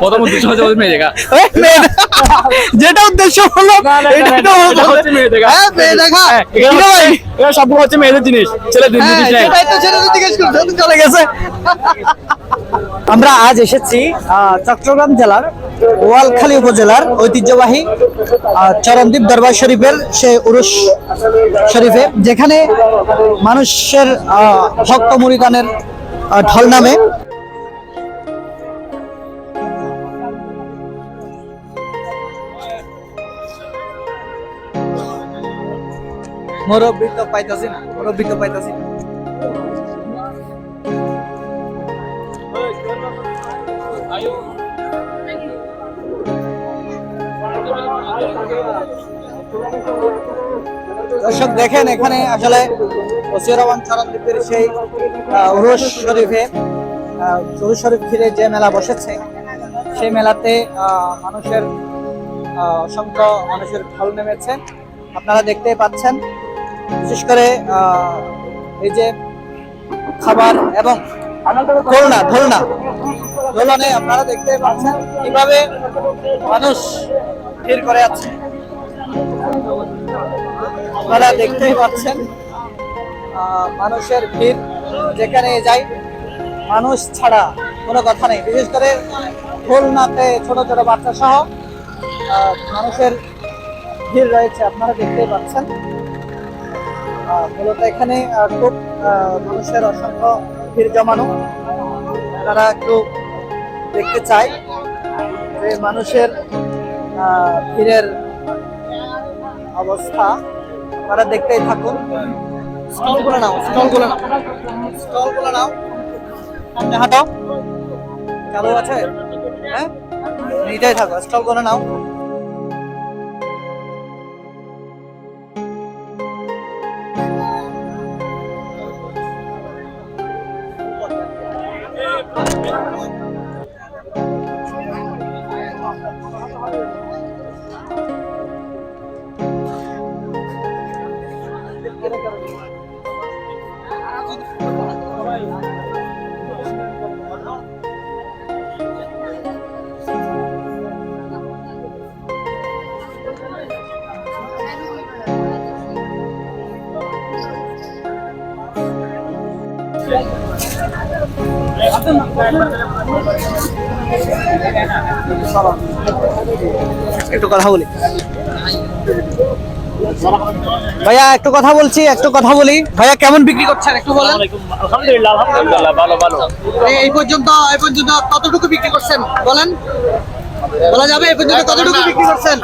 প্রথম উদ্দেশ্য হচ্ছে মেয়ে দেখা। যেটা উদ্দেশ্য হলো এটা হচ্ছে মেয়ে দেখা। হ্যাঁ মেয়ে দেখা। এখানে ভাই? এখানে সবগুলো হচ্ছে মেয়েদের জিনিস। ছেলেদের হ্যাঁ, জিনিস। সেটাই তো সেটা জিজ্ঞেস করতে চলে গেছে। আমরা আজ এসেছি আহ, চট্টগ্রাম জেলার ওয়ালখালী উপজেলার ঐতিহ্যবাহী আহ, চরণদ্বীপ দরবার শরীফের সে উরুস শরীফে যেখানে মানুষের আহ, ভক্ত মুরিদানের ঢল নামে মুরব্বী তো না না। দর্শক, দেখেন এখানে আসলে ওসিরওয়ান চরণদ্বীপের সেই উরুস শরীফে উরুস শরীফ ঘিরে যে মেলা বসেছে, সেই মেলাতে মানুষের অসংখ্য মানুষের ঢল নেমেছে। আপনারা দেখতেই পাচ্ছেন বিশেষ করে এই যে খাবার এবং দোলনা দোলনা দোলনে আপনারা দেখতে পাচ্ছেন কীভাবে মানুষ ভিড় করে আছে। আপনারা দেখতেই পাচ্ছেন মানুষের ভিড় যেখানে যাই মানুষ ছাড়া কোনো কথা নেই। বিশেষ করে খুলনাতে ছোট ছোট বাচ্চা সহ মানুষের ভিড় রয়েছে, আপনারা দেখতেই পাচ্ছেন। মূলত এখানে খুব মানুষের অসংখ্য ভিড় জমানো। তারা একটু দেখতে চায় যে মানুষের ভিড়ের অবস্থা। তারা দেখতেই থাকুন। স্টলগুলো নাও স্টলগুলো নাও। স্টলগুলো নাও। সামনে হাঁটো। চালু আছে? হ্যাঁ? নিটাই থাকো স্টলগুলো নাও। একটু কথা বলি। ভাইয়া একটু কথা বলছি একটু কথা বলি। ভাইয়া কেমন বিক্রি করছেন? একটু বলেন। আলহামদুলিল্লাহ আলহামদুলিল্লাহ ভালো ভালো। এই- পর্যন্ত এই পর্যন্ত কতটুকু বিক্রি করছেন? বলেন। বলা যাবে এই পর্যন্ত কতটুকু বিক্রি করছেন?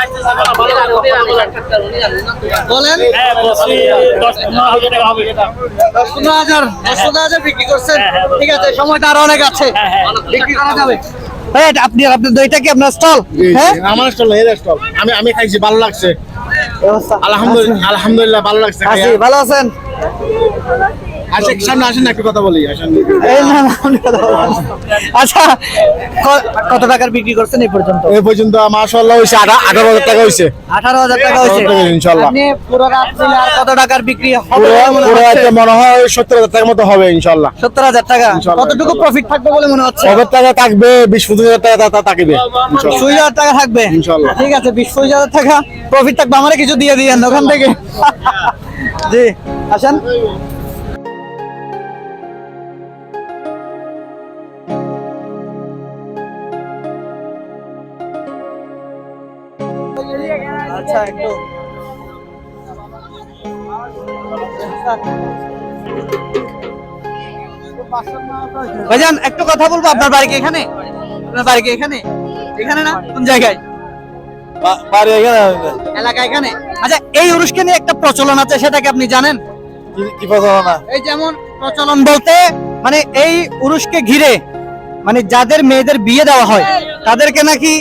বলেন। হ্যাঁ দশ পনেরো হাজার দশ পনেরো বিক্রি করছেন। হ্যাঁ, হ্যাঁ, ঠিক আছে সময়টা আরও অনেক আছে। হ্যাঁ, হ্যাঁ। বিক্রি করা যাবে। ভাইয়া আপনি আপনার দইটা কি আপনার স্টল? হ্যাঁ? আমার স্টল এর স্টল। আমি আমি খাইছি ভালো লাগছে। আলহামদুলিল্লাহ আলহামদুলিল্লাহ ভালো লাগছে ভালো আছেন? আসেন সামনে আসেন একটু কথা বলি। আচ্ছা কত টাকার বিক্রি করছেন এই পর্যন্ত? এই পর্যন্ত মাশাআল্লাহ হইছে আঠা- আঠারো হাজার টাকা হইছে। আঠারো হাজার টাকা হয়েছে 18,000 টাকা, আপনি পুরো রাত মিলে আর কত টাকার বিক্রি হবে পুরো বলে মনে পুরো হয় সত্তর হাজার টাকার মতো হবে সত্তর হাজার টাকা। ইনশাল্লাহ, কতটুকু প্রফিট থাকবে বলে মনে হচ্ছে? হাজার টাকা থাকবে বিশ পঁচিশ হাজার টাকা তা- থাকবে টাকা থাকবে? ইনশাল্লাহ। ঠিক আছে বিশ পঁচিশ হাজার টাকা। প্রফিট থাকবে আমার কিছু দিয়ে দিয়েন ওখান থেকে। জি আসেন। আচ্ছা একটু ভাইজান একটু কথা বলব আপনার বাড়ি কি এখানে? আপনার বাড়ি কি এখানে? এখানে না? কোন জায়গায়? বাড়ি এখানে এলাকা এখানে? আচ্ছা এই উরুষকে নিয়ে একটা প্রচলন আছে সেটা কি আপনি জানেন? কি কথা না এই যেমন প্রচলন বলতে মানে এই উরুষকে ঘিরে মানে যাদের মেয়েদের বিয়ে দেওয়া হয় তাদেরকে নাকি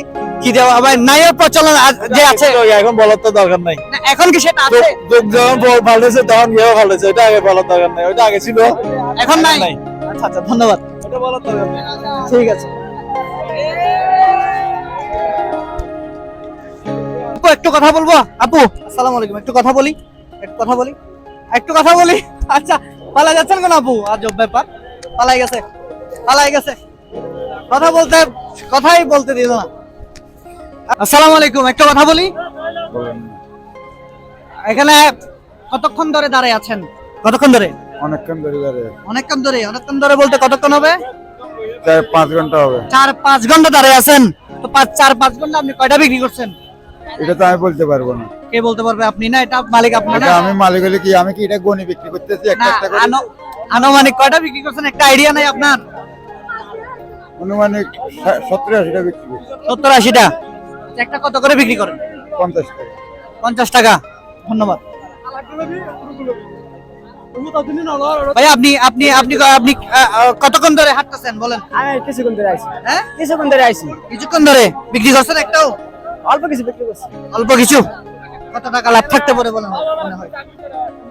কি দেওয়া হয় নাইয়ের প্রচলন যে আছে। এখন বলার তো দরকার নাই। এখন কি সেটা আছে? যখন তখন এটা আগে বলার দরকার নাই। ওইটা আগে ছিল। এখন নাই? আচ্ছা আচ্ছা ধন্যবাদ। ওটা বলার দরকার নেই। ঠিক আছে। একটু কথা বলব? আপু আসসালামু আলাইকুম। একটু কথা বলি? একটু কথা বলি? একটু কথা বলি? আচ্ছা পালা যাচ্ছেন কেন আপু? আজব ব্যাপার। পালাই গেছে। পালাই গেছে। কথা বলতে কথাই বলতে দিল না। আসসালামু আলাইকুম একটা কথা বলি? এখানে কতক্ষণ ধরে দাঁড়িয়ে আছেন? কতক্ষণ ধরে? অনেকক্ষণ ধরে দাঁড়িয়ে অনেকক্ষণ ধরে অনেকক্ষণ ধরে বলতে কতক্ষণ হবে? চার পাঁচ ঘণ্টা হবে। চার পাঁচ ঘণ্টা দাঁড়িয়ে আছেন? তো পাঁচ চার পাঁচ ঘণ্টা আপনি কয়টা বিক্রি করছেন? এটা তো আমি বলতে পারব না। কে বলতে পারবে? আপনি না এটা মালিক আপনার না? আমি মালিক হলে কি আমি কি এটা গনি বিক্রি করতেছি একটা একটা করে? আনুমানিক কয়টা বিক্রি করছেন? একটা আইডিয়া নাই আপনার? অনুমানিক ষা- সত্তর আশিটা বিক্রি করছি। সত্তর আশিটা? একটা কত করে বিক্রি করেন? পঞ্চাশ টাকা। পঞ্চাশ টাকা। ধন্যবাদ। ভাই আপনি আপনি আপনি আপনি আহ, আহ, কতক্ষণ ধরে হাঁটতেছেন? বলেন। কিছুক্ষণ ধরে আইছি। হ্যাঁ? কিছুক্ষণ ধরে আইছি। কিছুক্ষণ ধরে বিক্রি করছেন একটাও? অল্প কিছু বিক্রি করছি। অল্প কিছু? কত টাকা লাভ থাকতে পারে বলেন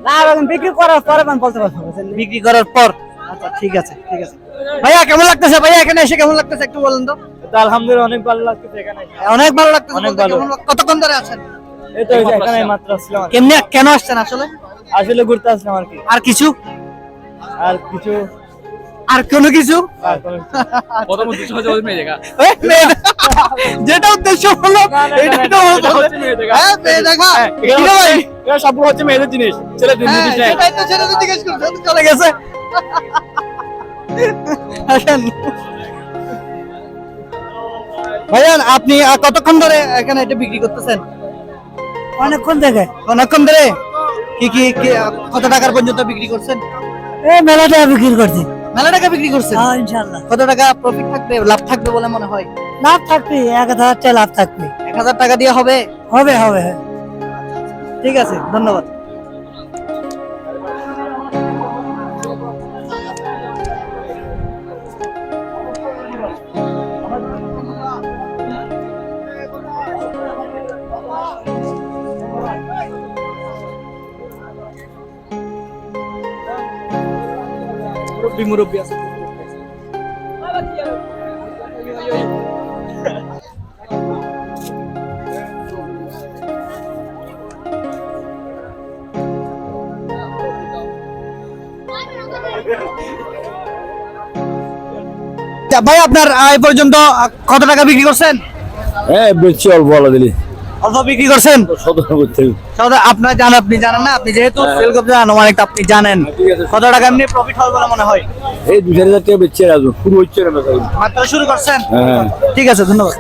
না এখন বিক্রি করার পরে আমি বলতে পারব বিক্রি করার পর? আচ্ছা ঠিক আছে ঠিক আছে। ভাইয়া কেমন লাগতেছে? ভাইয়া এখানে এসে কেমন লাগতেছে? একটু বলেন তো। তো আলহামদুলিল্লাহ অনেক ভালো লাগতেছে এখানে। অনেক ভালো লাগতেছে অনেক ভালো। কতক্ষণ ধরে আছেন? এই তো এখানে মাত্র আসলাম কেমনে কেন আসছেন আসলে? আসলে ঘুরতে আসলাম আর কি। আর কিছু? আর কিছু? কোনো কিছু। যেটা উদ্দেশ্য হলো দেখা। হ্যাঁ। হ্যাঁ? হচ্ছে- সবগুলো মেয়েদের জিনিস। হ্যাঁ, জিনিস করছে, চলে গেছে। ভাইজান আপনি কতক্ষণ ধরে এখানে এটা বিক্রি করতেছেন? অনেকক্ষণ থেকে। অনেকক্ষণ ধরে? কি কি কত টাকার পর্যন্ত বিক্রি করছেন? এই মেলাটা বিক্রি করছি। মেলা টাকা বিক্রি করছেন? হ্যাঁ ইনশাল্লাহ কত টাকা প্রফিট থাকবে লাভ থাকবে বলে মনে হয়? লাভ থাকবে এক হাজার টাকা লাভ থাকবে। এক হাজার টাকা দিয়ে হবে? হবে হবে ঠিক আছে ধন্যবাদ। মুরব্বি মুরব্বি আছে। ভাই আপনার আয় পর্যন্ত কত টাকা বিক্রি করছেন? হ্যাঁ বেশি অল্প বলা দিলি। অল্প বিক্রি করছেন? আপনার জানেন আপনি জানেন না? আপনি যেহেতু সেল করতে আনুমানিক আপনি জানেন। কত টাকা এমনি প্রফিট হবে বলে মনে হয়? এই দু হাজার টাকা বেচছে রাজু শুরু হচ্ছে। মাত্র শুরু করছেন? হ্যাঁ। ঠিক আছে ধন্যবাদ।